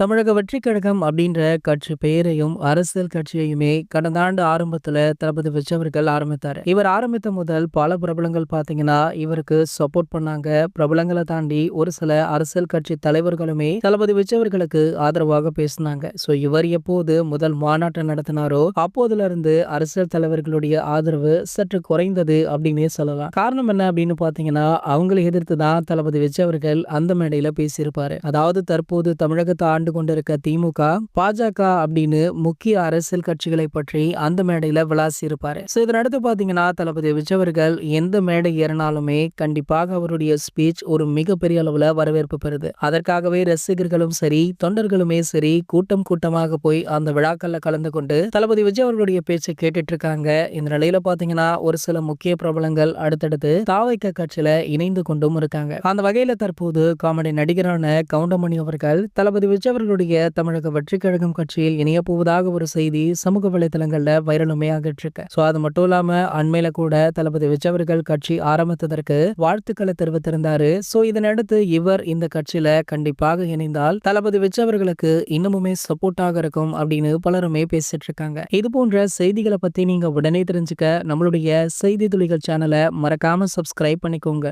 தமிழக வெற்றி கழகம் அப்படின்ற கட்சி பெயரையும் அரசியல் கட்சியையுமே கடந்த ஆண்டு ஆரம்பத்துல தளபதி விஜய் அவர்கள் ஆரம்பித்தாரு. இவர் ஆரம்பித்த முதல் பல பிரபலங்கள் பாத்தீங்கன்னா இவருக்கு சப்போர்ட் பண்ணாங்க. பிரபலங்களை தாண்டி ஒரு சில அரசியல் கட்சி தலைவர்களுமே தளபதி விஜய் அவர்களுக்கு ஆதரவாக பேசினாங்க. சோ இவர் எப்போது முதல் மாநாட்டை நடத்தினாரோ அப்போதுல இருந்து அரசியல் தலைவர்களுடைய ஆதரவு சற்று குறைந்தது அப்படின்னே சொல்லலாம். காரணம் என்ன அப்படின்னு பாத்தீங்கன்னா அவங்களை எதிர்த்து தான் தளபதி விஜய் அவர்கள் அந்த மேடையில பேசியிருப்பாரு. அதாவது தற்போது தமிழகத்தை ஆண்டு கண்டு கொண்டிருக்க திமுக பாஜக அப்படின்னு முக்கிய அரசியல் கட்சிகளை பற்றி அந்த மேடையில விளாசி இருப்பாரு சோ இதனடுத்து பாத்தீங்கன்னா தளபதி விஜய் அவர்கள் எந்த மேடை ஏறினாலுமே கண்டிப்பாக அவருடைய ஸ்பீச் ஒரு மிகப்பெரிய அளவுல வரவேற்பு பெறுது. அதற்காகவே ரசிகர்களும் சரி தொண்டர்களுமே சரி கூட்டம் கூட்டமாக போய் அந்த விழாக்கள்ல கலந்து கொண்டு தளபதி விஜய் அவர்களுடைய பேச்சை கேட்டுட்டு இருக்காங்க. இந்த நிலையில பாத்தீங்கன்னா ஒரு சில முக்கிய பிரபலங்கள் அடுத்தடுத்து தாவைக்க கட்சியில இணைந்து கொண்டும் இருக்காங்க. அந்த வகையில தற்போது காமெடி நடிகரான கவுண்டமணி அவர்கள் தளபதி விஜய் அவர்களுடைய தமிழக வெற்றி கழகம் கட்சியில் இணைய போவதாக ஒரு செய்தி சமூக வலைதளங்கள்ல வைரலுமே ஆகிட்டு இருக்கு சோ அது மட்டும் இல்லாம அண்மையில கூட தளபதி விஜய் அவர்கள் கட்சி ஆரம்பித்ததற்கு வாழ்த்துக்களை தெரிவித்திருந்தாரு. சோ இதனடுத்து இவர் இந்த கட்சியில கண்டிப்பாக இணைந்தால் தளபதி விஜய் அவர்களுக்கு இன்னமுமே சப்போர்ட்டாக இருக்கும் அப்படின்னு பலருமே பேசிட்டு இருக்காங்க இது போன்ற செய்திகளை பத்தி நீங்க உடனே தெரிஞ்சுக்க நம்மளுடைய செய்தி துளிகள் சேனலை மறக்காம சப்ஸ்கிரைப் பண்ணிக்கோங்க.